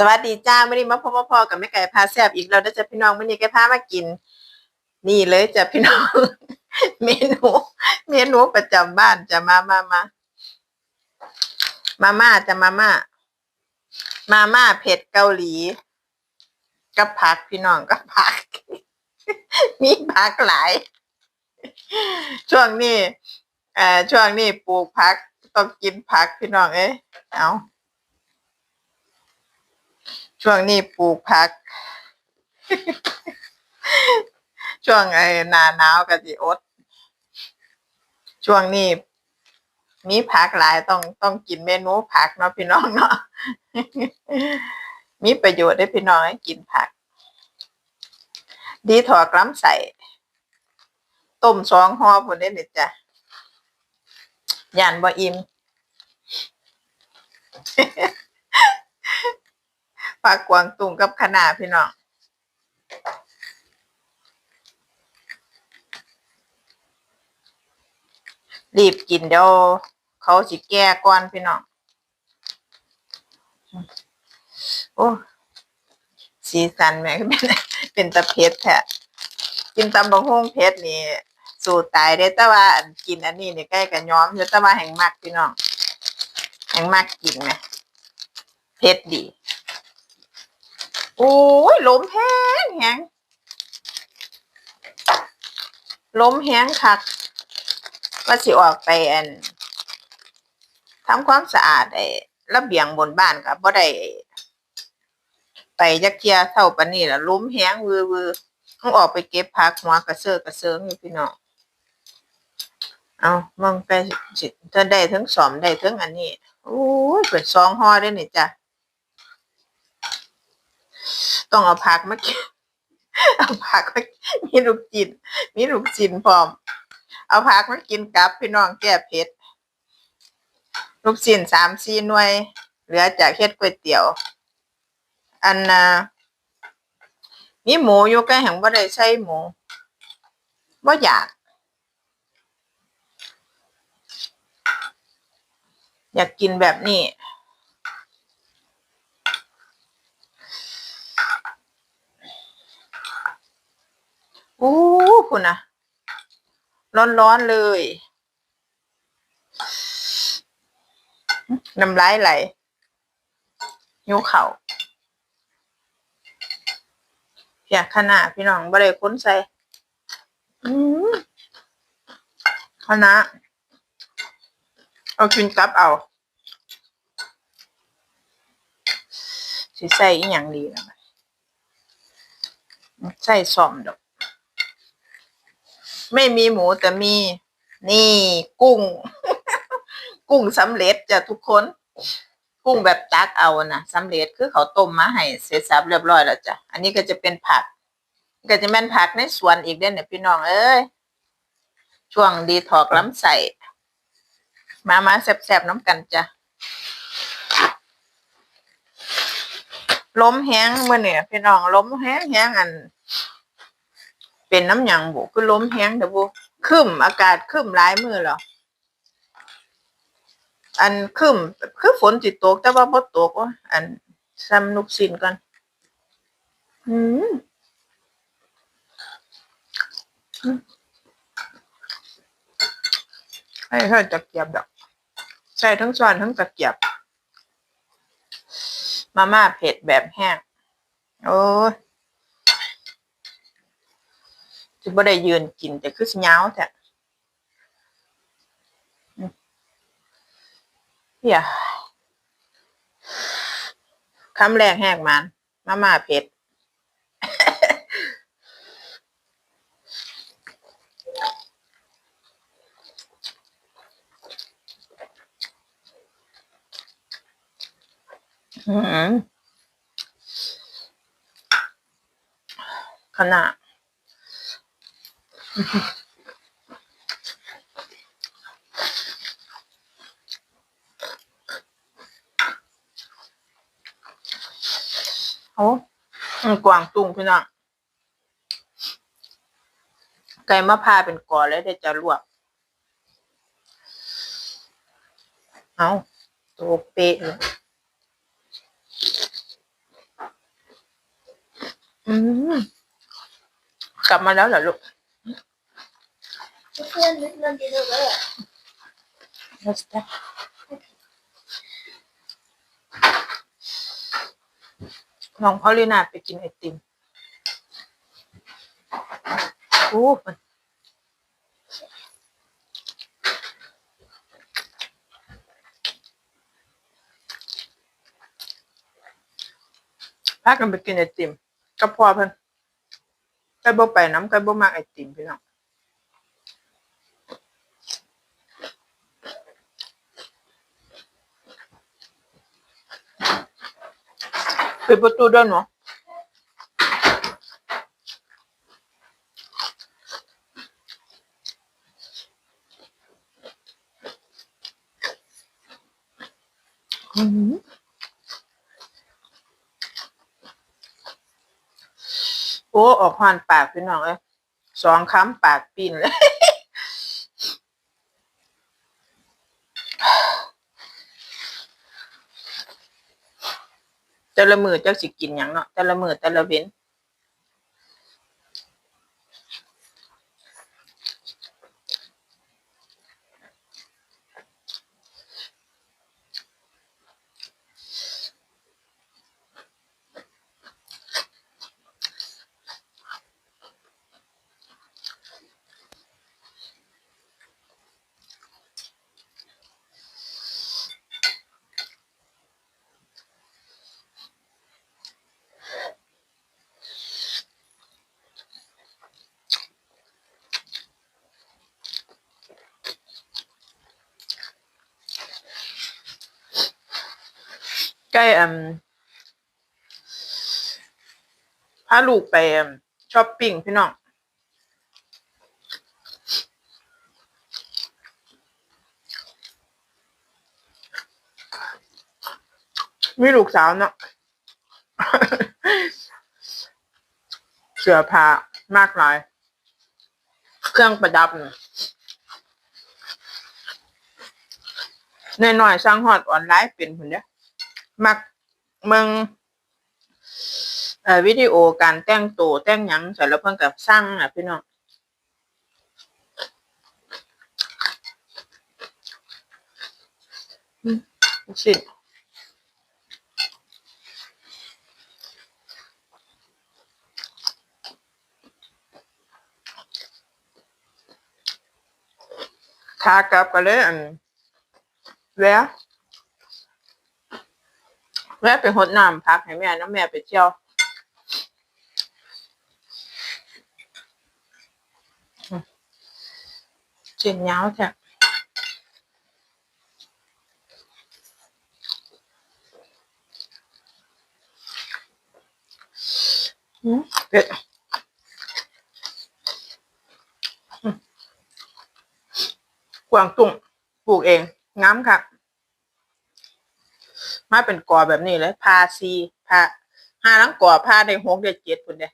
สวัสดีจ้าไม่ได้มาพบมาพอกับแม่ไก่พาแซบอีกแล้วนะจ๊ะพี่น้องวันนี้ไก่พามากิน นี่เลยจ้ะพี่น้อง เมนู เมนูประจำบ้านจะมามามามาม่าจะมาม่ามาม่าเผ็ดเกาหลี กับผักพี่น้องกับผัก มีผักหลาย ช่วงนี้เอ่อช่วงนี้ปลูกผักต้องกินผักพี่น้องเอ้ยเอา ช่วงนี้ปลูกผัก ช่วงไอ้หนาหนาวก็สิอด ช่วงนี้มีผักหลายต้องต้องกินเมนูผักเนาะพี่น้องเนาะมีประโยชน์ได้พี่น้องให้กินผัก ดีถอกล้ำใส่ต้มสองห่อผลได้เนี่ยจ้ะย่านบ่อิ่ม ผักกวางตุงกับคะน้าพี่น้องรีบกินเดี๋ยวเขาสิแก่ก่อนพี่น้องโอ้สีสันแม่เป็นเป็นตะเพ็ดแท้กินตำบักหุ่งเผ็ดนี่สู่ตายได้แต่ว่ากินอันนี้นี่ใกล้กับย้อมอยู่แต่ว่าแห่งมากพี่น้องแห่งมากกินไหมเผ็ดดี โอ้ยล้มแห้งแห้งล้มแห้งคักว่าสิออกไปอันทำความสะอาดไอ้ระเบียงบนบ้านกับบ่ได้ไปยักเทียเท่าปานนี้ละล้มแห้งวือวือต้องออกไปเก็บผักหัวกระเซาะกระเซิงอยู่พี่น้องเอามองไปเธอได้ทั้งสอมได้ทั้งอันนี้โอ้ยเปิดซองห่อได้นี่จ้ะ ต้องเอาผักมากินเอาผักมามีลูกจินมีลูกจินพร้อม เอาผักมากินกับพี่น้องแก้เผ็ดลูกจินสามสี่หน่วย เหลือจากเฮ็ดก๋วยเตี๋ยว อันน่ะมีหมูอยู่ใกล้แห่งบ่ได้ใส่หมูบ่อยาก อยากกินแบบนี้ อู้คุณนะร้อนๆเลยน้ำลายไหลหิวเข่าอยากขนาดพี่น้องบ่ได้ค้นใส่อืมคณะเอากินกับเอาสิใส่อีหยังดีนะใส่ซอมดอก ไม่มีหมูแต่มี นี่กุ้ง กุ้งสำเร็จจ้ะทุกคน กุ้งแบบตักเอานะสำเร็จคือเขาต้มมาให้เสร็จสับเรียบร้อยแล้วจ้ะอันนี้ก็จะเป็นผัก ก็จะแม่นผักในสวนอีกเด้เนี่ยพี่น้องเอ้ยช่วงดีถอกล้ำใส่มามาแซ่บๆน้ำกันจ้ะล้มแห้งเมื่อเนี่ยพี่น้องล้มแห้งแห้งอัน เป็นน้ำหยังบุคือล้มแห้งเด้อบุคึมอากาศคึมหลายมือหรออันคึมคือฝนสิตก แต่ว่าบ่ตกวะอันซ้ำนุกสินก่อนอืมอืมให้เธอตะเกียบดอกใส่ทั้งช้อนทั้งตะเกียบ มาม่าเผ็ดแบบแห้ง โอ้ ยจะบ่ได้ยืนกินแต่คือสิยาวแท้เฮียคำแรกแหกมันมาม่าเผ็ดอืมขนาด โอ้กวางตุ้งพี่น้องไก่มะพร้าวเป็นกอแล้วเดี๋ยวจะลวก เอาตัวเป๊ะเลยอืมกลับมาแล้วเหรอลูก เพื่อนนึกเงินดีเลย What's that? น้องพอลีนาไปกินไอติมโอ้มันพากันไปกินไอติมกับพ่อเพิ่นใครบ่ไปน้ำใครบ่มักไอติมพี่น้อง ปิดประตูด้วยเนาะอืมโอ้ ออกหวานปากพี่น้องเอ้ยสองคำปากปีนเลย แต่ ละมือเจ้าสิกินหยังเนาะแต่ละมือแต่ละเว้นใกล้อืมพาลูกไปช้อปปิ้งพี่น้องมีลูกสาวเนาะเสื้อผ้ามากมาย เครื่องประดับน่อยๆสร้างฮอดออนไลน์เป็นพุ่นเด้อ มักเมืองเอ่อวิดีโอการแต่งตัวแต่งหยังเสร็จแล้วเพิ่นก็สร้างน่ะพี่น้องอืมสิขากลับก็เลยอันแวะ แวะไปหดน้ำพักให้แม่น้ำแม่ไปเที่ยวเจียนยาวแท้อืมเผ็ดอืมกวางตุ้งปลูกเองงามค่ะ มาเป็นกอแบบนี้เลยพาซีพาห้าลังกอพาได้หกได้เจ็ดพุ่นเด้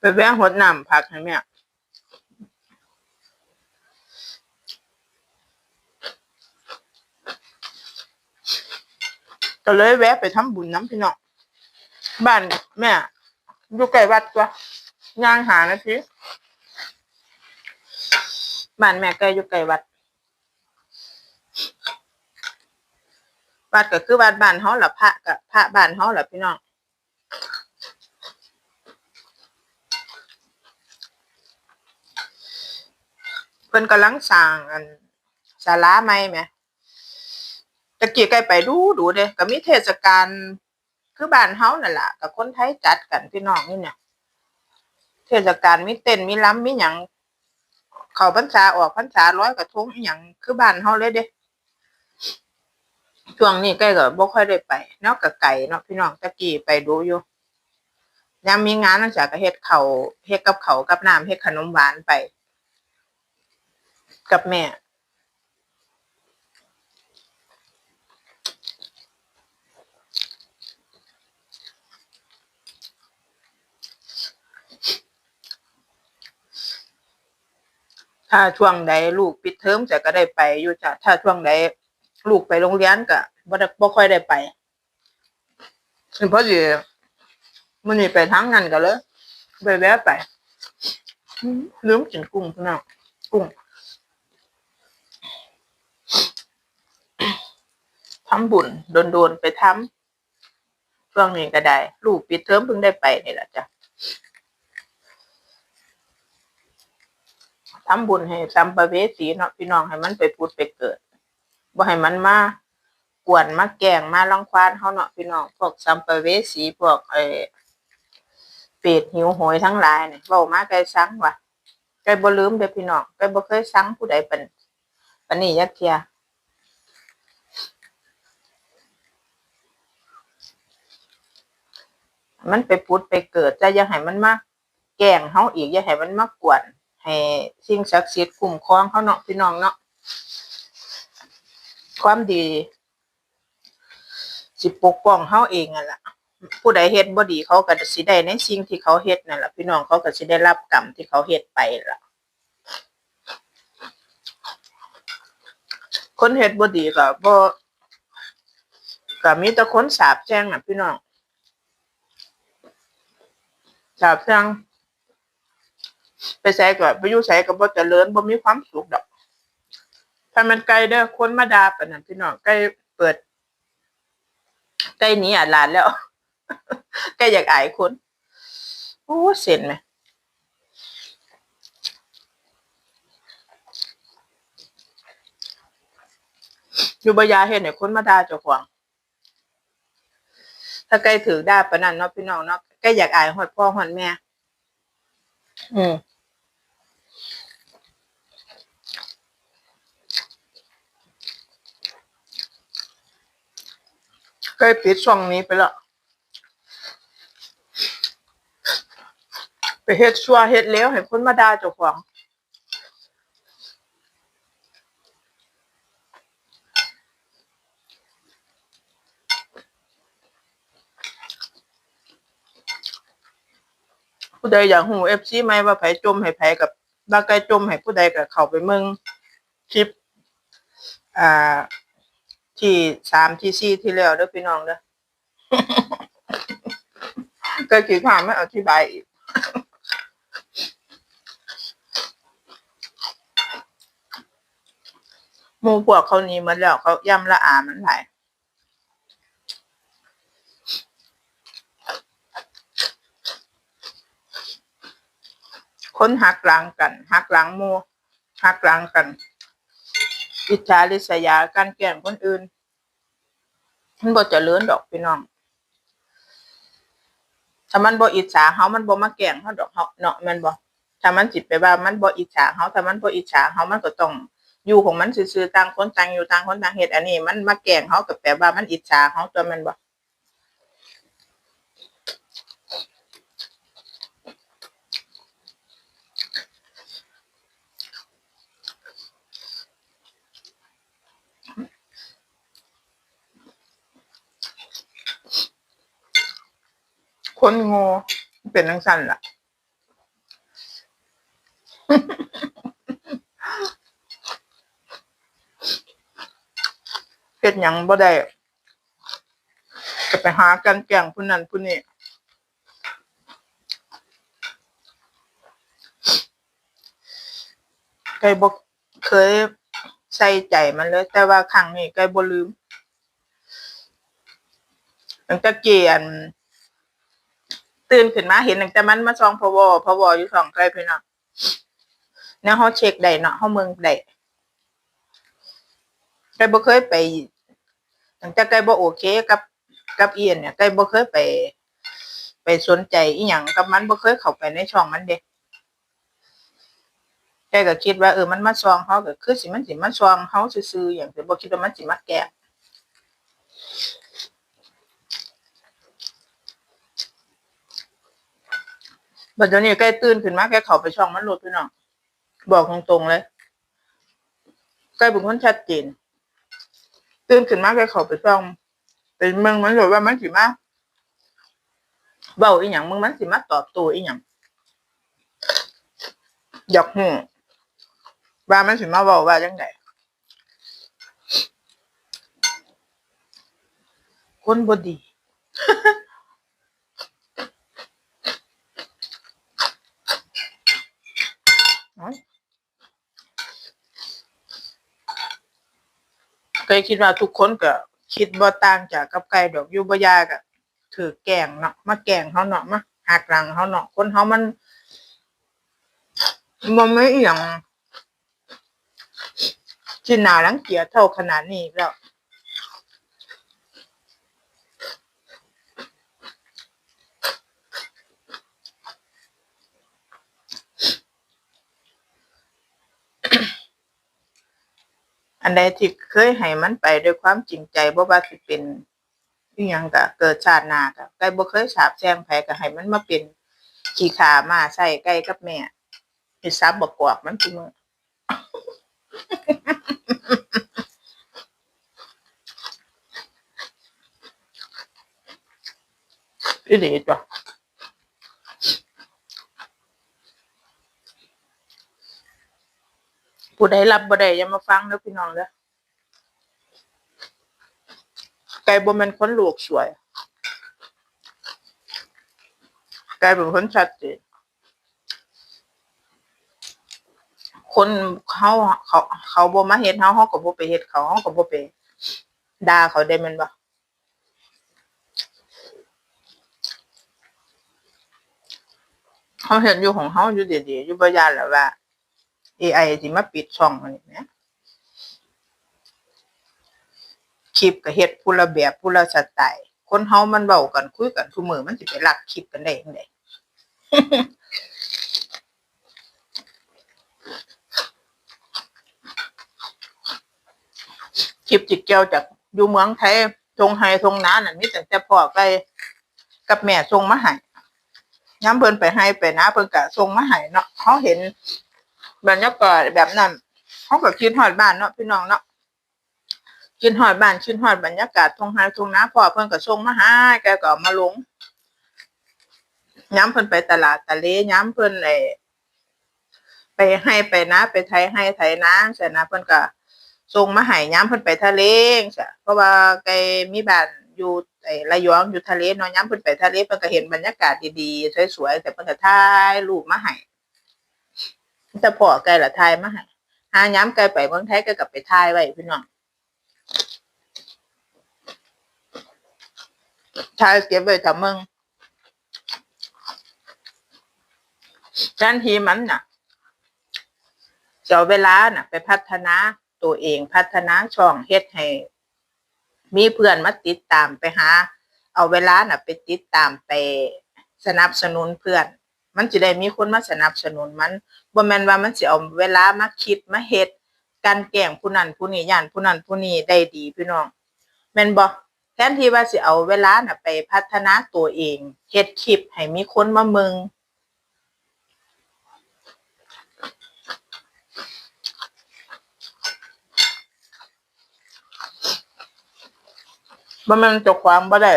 ไปแวะหดน้ำผักให้แม่ ก็เลยแวะไปทำบุญน้ำพี่น้องบ้านแม่อยู่ใกล้วัดตัวย่างหานาทีบ้านแม่ใกล้อยู่ใกล้วัด วัดก็คือวัดบ้านเฮาล่ะพระกับพระบ้านเฮาล่ะพี่น้องเพิ่นกำลังสร้างอันศาลาใหม่แหม ตะกี้ใกล้ไปดูดูเด้ก็มีเทศกาลคือบ้านเฮานั่นล่ะกับคนไทยจัดกันพี่น้องนี่เนี่ยเทศกาลมีเต้นมีล้ำมีหยังเข้าพรรษาออกพรรษาร้อยกระทงอหยังคือบ้านเฮาเลยเด้ช่วงนี้ใกล้ก็บ่ค่อยได้ไปนาะก็ไกลเนาะพี่น้องตะกี้ไปดูอยู่ยามมีงานจังซี่ก็เฮ็ดข้าเฮ็ดกับเขากับน้ำเฮ็ดขนมหวานไป กับแม่ ถ้าช่วงใดลูกปิดเทอมจะก็ได้ไปอยู่จ้ะถ้าช่วงใดลูกไปโรงเรียนก็บ่ได้บ่ค่อยได้ไปเพราะสิมันนี่ไปทั้งนั้นก็เลยไปแวะไปลืมกินกุ้งพี่น้องกุ้งทำบุญโดนๆไปทำช่วงนี้ก็ได้ ลูกปิดเทอมเพิ่งได้ไปนี่แหละจ้ะ ทำบุญให้สัมภเวสีเนาะพี่น้องให้มันไปพุดไปเกิดบ่ให้มันมากวนมาแกงมารังควานเฮาเนาะพี่น้องพวกสัมภเวสีพวกไอ้เปรตหิวโหยทั้งหลายเนี่เว้ามาไกลสังว่ะไกลบ่ลืมเด้อพี่น้องไกลบ่เคยสังผู้ใดเป็นปานนี้ยักเทียมันไปพุดไปเกิดแต่อย่าให้มันมาแกงเฮาอีกอย่าให้มันมากวน ให้สิ่งศักดิ์สิทธิ์คุ้มครองเขาเนาะพี่น้องเนาะความดี สิปกป้องเฮาเองนั่นล่ะผู้ใดเฮ็ดบ่ดีเขาก็สิได้ในสิ่งที่เขาเฮ็ดนั่นล่ะพี่น้องเขาก็สิได้รับกรรมที่เขาเฮ็ดไปล่ะ คนเฮ็ดบ่ดีก็บ่ก็มีแต่คนสาปแช่งน่ะพี่น้องสาปแช่ง ไปใส่ก็ไปอยู่ใส่ก็บ่เจริญบ่มีความสุขดอก ถ้ามันไกลเด้อคนมาดาปานนั้นพี่น้องใกล้เปิดใกล้หนี้อะหลานแล้วใกล้อยากอายคนโอ้เส้นไหมอยู่บยาเห็นเนี่ยคนมาด่าเจ้าของถ้าใกล้ถือด่าปานนั้นเนาะพี่น้องเนาะใกล้อยากอายฮอดพ่อฮอดแม่ อืม ใกล้ปิดช่องนี้ไปแล้วไปเฮ็ดชัวเฮ็ดแล้วให้คนมาด่าเจ้าของผู้ใดอยากหูเอฟซีไหมว่าไผจมให้ไผกับว่าไกลจมให้ผู้ใดก็เข้าไปเมืองคลิป อ่า ที่สามที่สี่ที่แล้วเด้อพี่น้องเด้อก็คิดว่าไม่อธิบายอีกมูพวกเขานี้มันแล้วเขาย่ำละอามันหลายคนหักหลังกันหักหลังมูหักหลังกัน อิจฉาริษยาการแกล้งคนอื่นมันบ่เจริญดอกพี่น้อง ถ้ามันบ่อิจฉาเขามันบ่มาแกล้งเขาดอกเขาเนาะมันบ่ถ้ามันจิตไปว่ามันบ่อิจฉาเขาถ้ามันบ่อิจฉาเขามันก็ต้องอยู่ของมันซื่อๆต่างคนต่างอยู่ต่างคนต่างเหตุอันนี้ มันมาแกล้งเขาก็แปลว่ามันอิจฉาเขาตัวมันบ่ คนโง่เป็นจังซั่นล่ะเฮ็ดยังบ่ได้จะไปหากันแกล้งผู้นั้นผู้นี้ไก่บ่เคยใส่ใจมันเลย แต่ว่าครั้งนี้ไก่บ่ลืมตั้งแต่เกียน ตื่นขึ้นมาเห็นตั้งแต่มันมาซองพวพวอยู่สองไกลพี่น้องแนวเฮาเช็คได้เนาะเฮาเมืองได้ไก่บ่เคยไปตั้งแต่ไก่บ่โอเคกับกับเอียนเนี่ยไก่บ่เคยไป ไปสนใจอีหยังกับมันบ่เคยเข้าไปในช่องมันเด้ไก่ก็คิดว่าเออมันมาซองเฮาก็คือสิมันสิมาซองเฮาซื่อๆหยังแต่บ่คิดว่ามันสิมาแกล้ง บัดเดี๋ยวนี้ไก่ตื่นขึ้นมาไก่เข้าไปช่องมันโลดพี่น้องบอกตรงๆเลยไก่เป็นคนชัดเจนตื่นขึ้นมาแกเขาไปซ่องเป็นเมืองมันเลยว่ามันสิมาเบาอีหยังมึงมันสิมาตอบตัวอีหยังอยากหูว่ามันสิมาเบอกว่าจังไดคนบดี เอ้า เคยคิดว่าทุกคนก็คิดบ่ต่างจากกับไก่ดอกยูบยากอะถือแกงเนาะมาแกงเขาเนาะมาหักหลังเขาเนาะคนเขามันมันไม่อย่างที่น่าลังเกียจเท่าขนาดนี้แล้ว อันใดที่เคยให้มันไปด้วยความจริงใจบ่ว่าสิเป็นอีหยังก็เกิดชาติหน้าก็ไก่บ่เคยสาบแช่งไผก็ให้มันมาเป็นขี้ขามาใส่ไก่กับแม่ไอ้ซับบ่กอกมันซุมื้ออีหลีจ้ะ ผู้ใดรับบ่ได้อย่ามาฟังเด้อพี่น้องเด้อไก่บ่แม่นคนโลกสวย ไก่เป็นคนชัดเจนคนเขาเขา เขาบ่มาเฮ็ดเฮาเฮาก็บ่ไปเฮ็ดเขาเฮาก็บ่ไปด่าเขาได้แม่นบ่เฮาเห็นอยู่ของเฮาอยู่ดีๆอยู่บ่ยานแล้วว่า AI สิมาปิดช่องอันนี้แหมคลิปก็เฮ็ดผู้ละแบบผู้ละสไตล์คนเฮามันเว้ากันคุยกันซุมือมันสิไปลักคลิปกันได้จังไดคลิปจิเกียวจากอยู่เมืองไทยทงไฮทงน้านั่นมีแต่แต่พ่อไก่กับแม่ส่งมาให้ย้ำเพิ่นไปให้ไปนะเพิ่นก็ส่งมาให้เนาะเขาเห็น บรรยากาศแบบนั้นเขาก็คิดฮอดบ้านเนาะพี่น้องเนาะคิดฮอดบ้านคิดฮอดบรรยากาศทงไฮทงนาพ่อเพิ่นก็ส่งมาห้แกก็เอมาลงย้ำเพิ่นไปตลาดตะเลย้ำเพิ่นไอไปให้ไปนะไปไทยให้ไทยนะใช่นะเพิ่นก็ส่งมาให้ย้ำเพิ่นไปทะเลจั่งซี้เพราะว่าแกมีบ้านอยู่ไอ้ระยองอยู่ทะเลเนาะย้ำเพิ่นไปทะเลเพิ่นก็เห็นบรรยากาศดีๆสวยๆแต่เพิ่นก็ถ่ายรูปมาให้ แต่พ่อแกละถ่ายมาให้หาย้ำแกลไปเมืองไทยแกก็ไปถ่ายไว้พี่น้องถ่ายเก็บไว้ถ้ามึงทันทีมันน่ะจะเอาเวลาน่ะ ไปพัฒนาตัวเองพัฒนาช่องเฮ็ดให้ มีเพื่อนมาติดตามไปหา เอาเวลาน่ะ ไปติดตามไปสนับสนุนเพื่อน มันจะได้มีคนมาสนับสนุนมันบ่แม่นว่ามันสิเอาเวลามาคิดมาเฮ็ดการแกล้งผู้นั้นผู้นี้ย่านผู้นั้นผู้นี้ได้ดีพี่น้องแม่นบ่แทนที่ว่าสิเอาเวลาน่ะไปพัฒนาตัวเองเฮ็ดคลิปให้มีคนมาเมืองบ่แม่นเจ้าความบ่ได้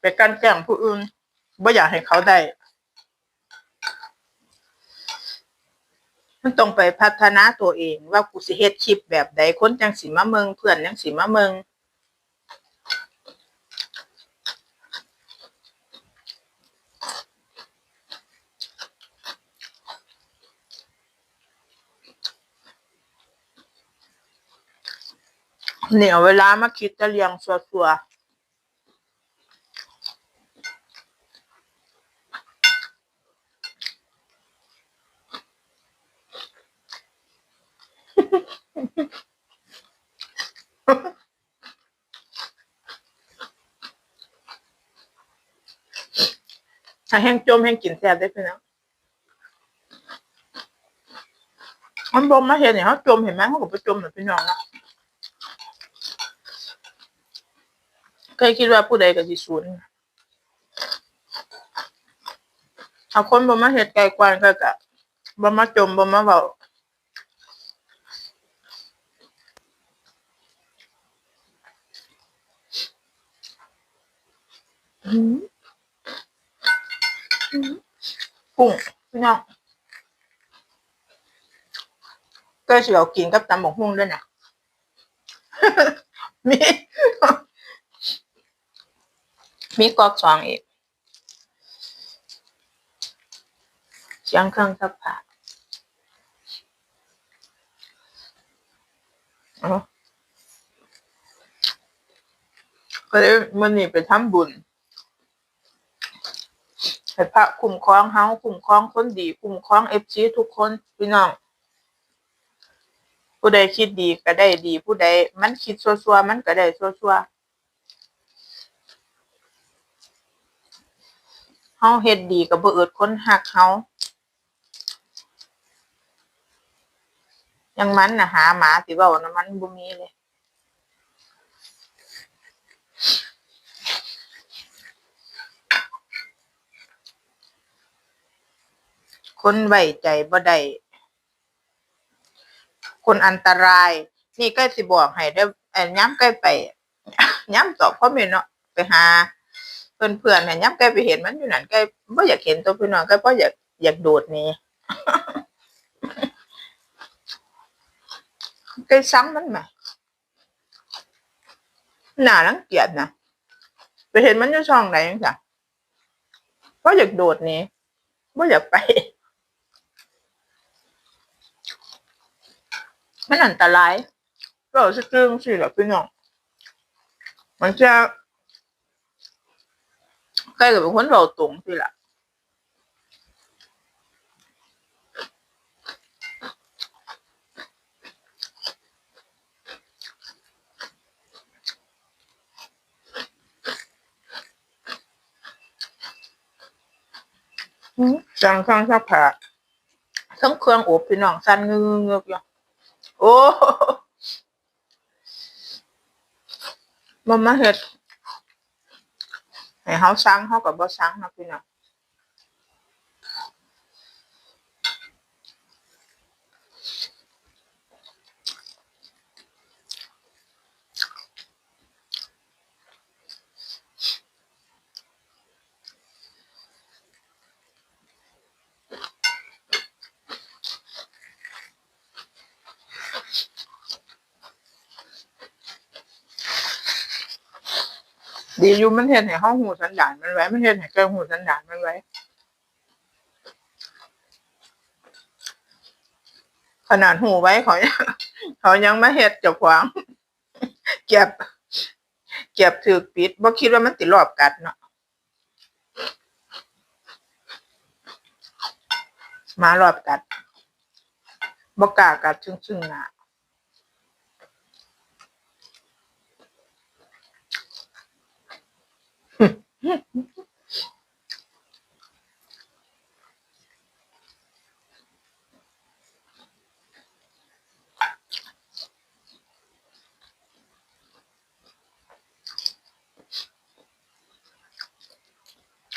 ไปกลันแกล้งผู้อื่นบ่อยากให้เขาได้ มันต้องไปพัฒนาตัวเอง ว่ากูสิเฮ็ดคลิปแบบใดคนจังสิมาเมืองเพื่อนจังสิมาเมืองเนี่ยเวลามาคิดจะเรียงสัวๆ แห้งจมแห้งกินแซ่บได้พี่น้องมันบ่มาเห็นเนี่ยเขาจมเห็นไหมเขาก็ไปจมเหมือนพี่น้องนะเคยคิดว่าผู้ใดก็สิสูญเอาคนบ่มาเฮ็ดไกลกว่าก็กะบ่มาจมบ่มาเว้าอืม กุ้งพี่น้องก็เสิเอากินกับตำบักหุ่งด้วยนะมีมีกอกสองอีกเสียงเครื่องซักผ้าก็เลยมันนี่ไปทำบุญ ให้พระคุ้มครองเฮาคุ้มครองคนดีคุ้มครองเอฟซีทุกคนพี่น้อง ผู้ใดคิดดีก็ได้ดี ผู้ใดมันคิดซัวๆมันก็ได้ซัวๆเฮาเฮ็ดดีก็บ่เอิดคนฮักเฮายังมันนะหาหมาสิเว้านะมันบ่มีเลย คนไว้ใจบ่ได้คนอันตราย นี่ก็สิบอกให้ได้อเอ่อย้ำใกล้ไปย้ำตอบพ่อแม่เนาะไปหาเพื่อนเพื่อนๆเนี่ยย้ำใกล้ไปเห็นมันอยู่นั่นใกล้บ่อยากเห็นตัวพี่น้องใกล้บ่อยากอยากโดดนี่ใกล้ซ้ำมันไหมหน้ารังเกียจนะไปเห็นมันอยู่ช่องไหนจังซะบ่อยากโดดนี่บ่อยากไป มันอันตรายก็จะกึ่งสิหรอพี่น้องมันจะใกล้กับเป็นคนเราตรงสิล่ะอืมสั่งเครื่องซักผ้าทั้งเครื่องอบพี่น้องสั่นเงือกเงือกอยู่ โอ้มันมาเห็ดให้เขาสั่งเขาก็บ่สั่งนะพี่น้อง ดีอยู่มันเฮ็ดให้เฮาฮู้สันดานมันไว้ มันเฮ็ดให้เกิดฮู้สันดานมันไว้ขนาดหูไว้เขายังเขายังมาเฮ็ดเจ้าของเก็บเก็บถือปิดบ่คิดว่ามันติรอบกัดเนาะหมารอบกัดบ่กล้ากัดซึ่งซึ่งหน้า ไ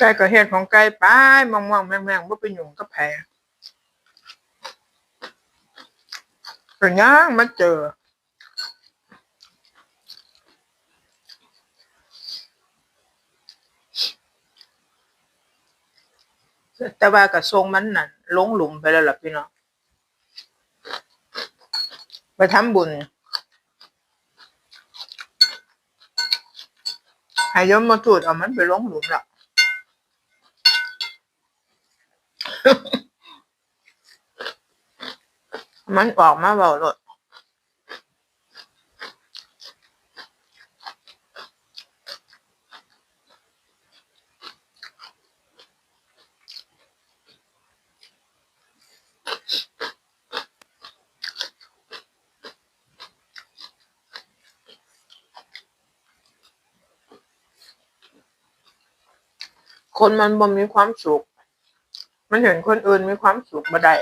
ก่ก็เฮ็ดของไก่ไปมองมองๆแมงๆบ่ไปหยุ่งกับแผลก็ย่างมาเจอ แต่ว่ากระทรงมันนั่นลงหลุมไปแล้วล่ะพี่น้องไปทำบุญให้ยมมาถูดเอามันไปลงหลุมละมันออกมาเบาโลด คนมันบ่มีความสุข มันเห็นคนอื่นมีความสุขบ่ได้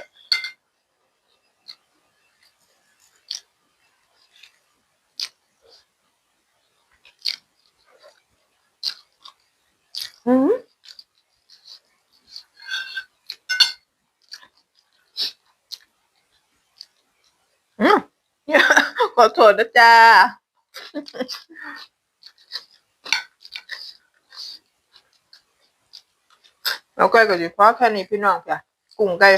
อืมอืมขอโทษนะจ้า แล้วก็ก็จะพอแค่นี้พี่น้องจ้ะกุ้งไก่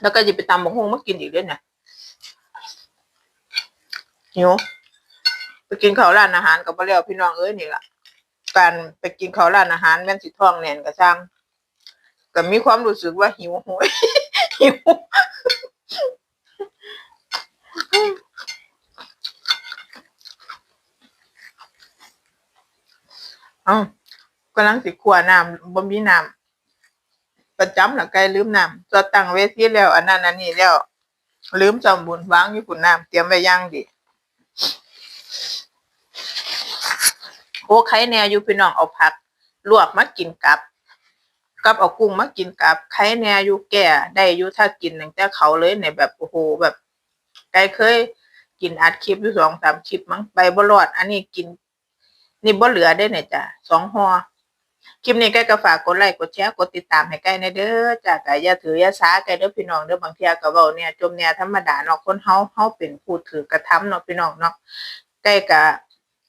แล้วก็จะไปตำบักฮงมากินอีกด้วยนะหิวไปกินข้าวร้านอาหารกับบ่แล้วพี่น้องเอ้ยนี่ละการไปกินข้าวร้านอาหารแม่นสิท้องแน่นก็ช่างก็มีความรู้สึกว่าหิวโหยหิวเอ้ากำลังสิขัวน้ำบ่มีน้ำ ประจำละไกลลืมน้ำจอดตั้งเวทีแล้ว อันนั้นอันนี้แล้ว ลืมจอมบุญวางอยู่ฝุ่นน้ำเตรียมไว้ย่างดีโอ้ใครแน่อยู่พี่น้องเอาผัก ลวกมากินกับ กับเอากุ้งมากินกับใครแน่อยู่แก่ได้อยู่ถ้ากินตั้งแต่เขาเลยเนี่ยแบบโอ้โหแบบไกลเคย กินอัดคลิปอยู่สองสามคลิปมั้งไปบ่รอด อันนี้กิน นี่บ่เหลือได้เนี่ยจ้ะสองห่อ คลิปนี้ใกล้ก็ฝากกดไลค์กดแชร์กดติดตามให้ใกล้ในเด้อจ้ะก็อย่าถือย่าสาใกล้เด้อพี่น้องเด้อบางเที่ยก็เว้าเนี่ยจมเนี่ยธรรมดาเนาะคนเฮาเฮาเป็นผู้ถือกระทำเนาะพี่น้องเนาะใกล้ก็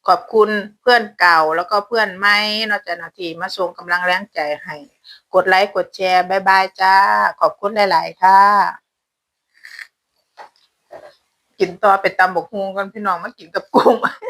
ขอบคุณเพื่อนเก่าแล้วก็เพื่อนใหม่เนาะจ้ะเนาที่มาส่งกำลังแรงใจให้กดไลค์กดแชร์บายบายจ้า ขอบคุณหลาย ๆ ค่ะ กินต่อไปตำบกฮวงกันพี่น้องมากินกับกุ้ง